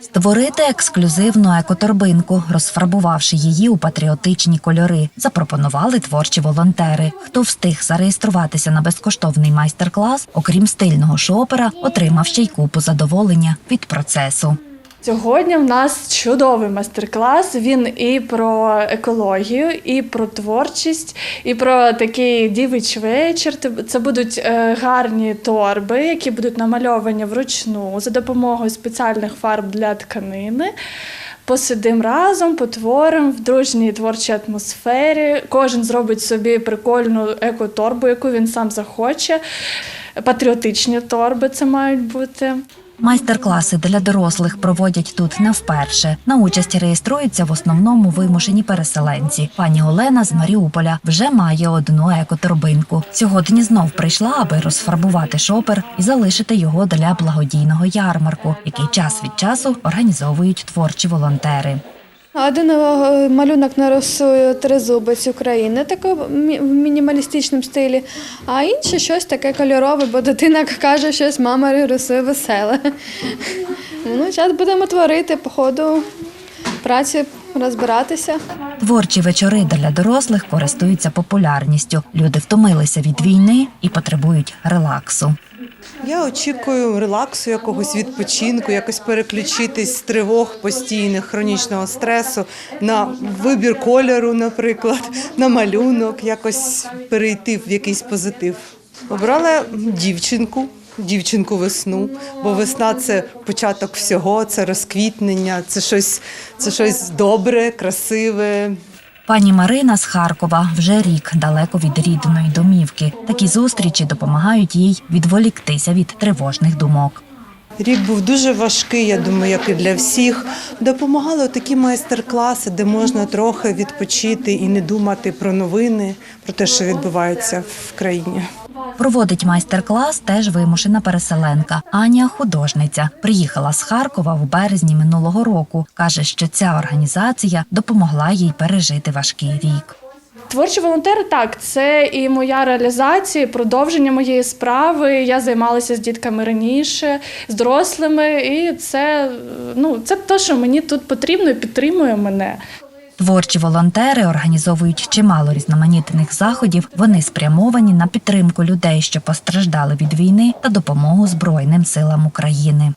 Створити ексклюзивну екоторбинку, розфарбувавши її у патріотичні кольори, запропонували творчі волонтери. Хто встиг зареєструватися на безкоштовний майстер-клас, окрім стильного шопера, отримав ще й купу задоволення від процесу. Сьогодні в нас чудовий майстер-клас. Він і про екологію, і про творчість, і про такий дівич вечір. Це будуть е, гарні торби, які будуть намальовані вручну за допомогою спеціальних фарб для тканини. Посидимо разом, потворимо в дружній творчій атмосфері. Кожен зробить собі прикольну екоторбу, яку він сам захоче. Патріотичні торби це мають бути. Майстер-класи для дорослих проводять тут не вперше. На участь реєструються в основному вимушені переселенці. Пані Олена з Маріуполя вже має одну екоторбинку. Сьогодні знов прийшла, аби розфарбувати шопер і залишити його для благодійного ярмарку, який час від часу організовують творчі волонтери. Один е, малюнок нарисую тризубець України, таке в мінімалістичному стилі, а інше щось таке кольорове, бо дитина каже, щось мама рисує веселе. Ну, зараз будемо творити по ходу праці, розбиратися. Творчі вечори для дорослих користуються популярністю. Люди втомилися від війни і потребують релаксу. Я очікую релаксу, якогось відпочинку, якось переключитись з тривог постійних хронічного стресу на вибір кольору, наприклад, на малюнок, якось перейти в якийсь позитив. Обрала дівчинку. Дівчинку весну, бо весна це початок всього, це розквітнення, це щось, це щось добре, красиве, Пані Марина з Харкова вже рік далеко від рідної домівки. Такі зустрічі допомагають їй відволіктися від тривожних думок. Рік був дуже важкий, я думаю, як і для всіх. Допомагали такі майстер-класи, де можна трохи відпочити і не думати про новини, про те, що відбувається в країні. Проводить майстер-клас теж вимушена переселенка. Аня художниця. Приїхала з Харкова в березні минулого року. Каже, що ця організація допомогла їй пережити важкий рік. Творчі волонтери так, це і моя реалізація, продовження моєї справи. Я займалася з дітками раніше, з дорослими, і це ну це те, що мені тут потрібно і підтримує мене. Творчі волонтери організовують чимало різноманітних заходів. Вони спрямовані на підтримку людей, що постраждали від війни, та допомогу Збройним силам України.